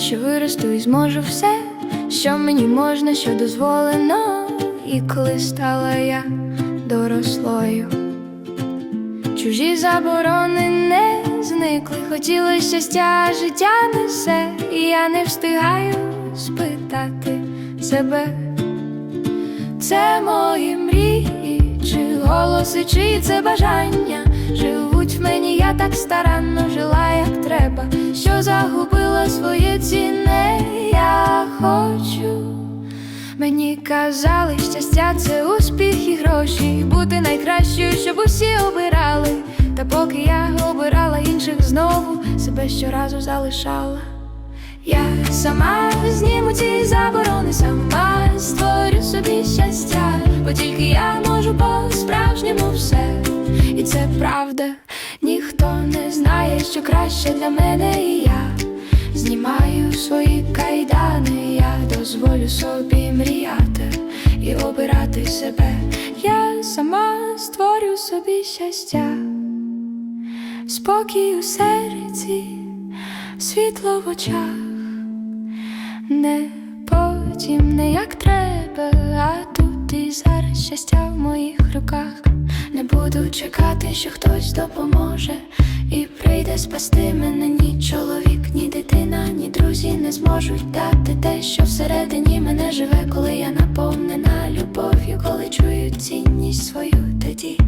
що виросту і зможу все, що мені можна, що дозволено. І коли стала я дорослою, чужі заборони не зникли, хотілося щастя, життя несе, і я не встигаю спитати себе. Це мої мрії, чи голоси, чи це бажання живуть в мені, я так старанно жила, як треба, що загубила своє цінне, я хочу. Мені казали, щастя це успіх і гроші, бути найкращою, щоб усі обирали. Та поки я обирала інших знову, себе щоразу залишала. Я сама зніму ці заборони, сама створю собі щастя, бо тільки я можу по-справжньому все, і це правда, ніхто не знає, що краще для мене, і я свої кайдани, я дозволю собі мріяти і обирати себе. Я сама створю собі щастя, спокій у серці, світло в очах. Не потім, не як треба, а тут і зараз щастя в моїх руках. Не буду чекати, що хтось допоможе і прийде спасти мене ні чоловік, друзі не зможуть дати те, що всередині мене живе, коли я наповнена любов'ю, коли чую цінність свою, тоді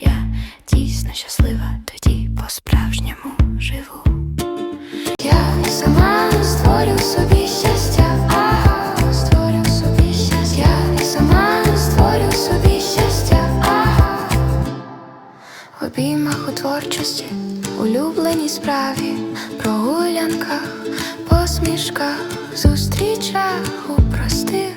я дійсно щаслива, тоді по-справжньому живу. Я сама створю собі щастя, ага, собі щастя, я сама створю собі щастя. В обіймах у творчості, улюбленій справі, прогулянках, посмішках, зустрічах у простих,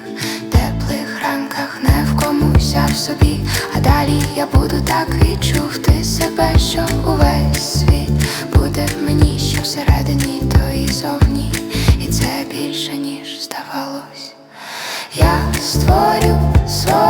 теплих ранках, не в комусь, а в собі. А далі я буду так відчути себе, що увесь світ буде в мені, що всередині, то і зовні, і це більше, ніж здавалось. Я створю своє